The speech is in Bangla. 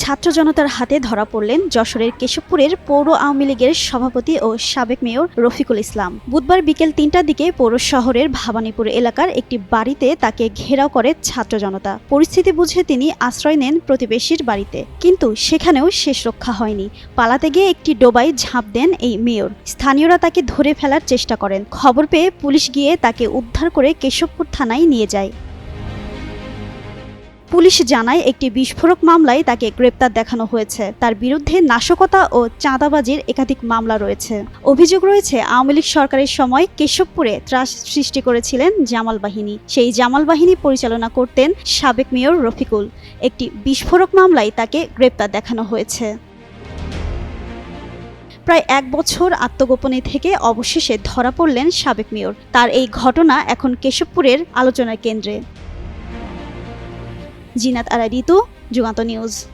ছাত্র জনতার হাতে ধরা পড়লেন যশোরের কেশবপুরের পৌর আওয়ামী লীগের সভাপতি ও সাবেক মেয়র রফিকুল ইসলাম। বুধবার বিকেল তিনটার দিকে পৌর শহরের ভাবানীপুর এলাকার একটি বাড়িতে তাকে ঘেরাও করে ছাত্র জনতা। পরিস্থিতি বুঝে তিনি আশ্রয় নেন প্রতিবেশীর বাড়িতে। কিন্তু সেখানেও শেষ রক্ষা হয়নি। পালাতে গিয়ে একটি ডোবায় ঝাঁপ দেন এই মেয়র। স্থানীয়রা তাকে ধরে ফেলার চেষ্টা করেন। খবর পেয়ে পুলিশ গিয়ে তাকে উদ্ধার করে কেশবপুর থানায় নিয়ে যায়। পুলিশ জানায় একটি বিস্ফোরক মামলায় তাকে গ্রেপ্তার দেখানো হয়েছে। তার বিরুদ্ধে নাশকতা ও চাঁদাবাজির একাধিক মামলা রয়েছে। অভিযোগ রয়েছে, আওয়ামী লীগ সরকারের সময় কেশবপুরে ত্রাস সৃষ্টি করেছিলেন জামাল বাহিনী। সেই জামাল বাহিনী পরিচালনা করতেন সাবেক মেয়র রফিকুল। একটি বিস্ফোরক মামলায় তাকে গ্রেপ্তার দেখানো হয়েছে। প্রায় এক বছর আত্মগোপনে থেকে অবশেষে ধরা পড়লেন সাবেক মেয়র। তার এই ঘটনা এখন কেশবপুরের আলোচনার কেন্দ্রে। Jinat Aladitu, Juganto News.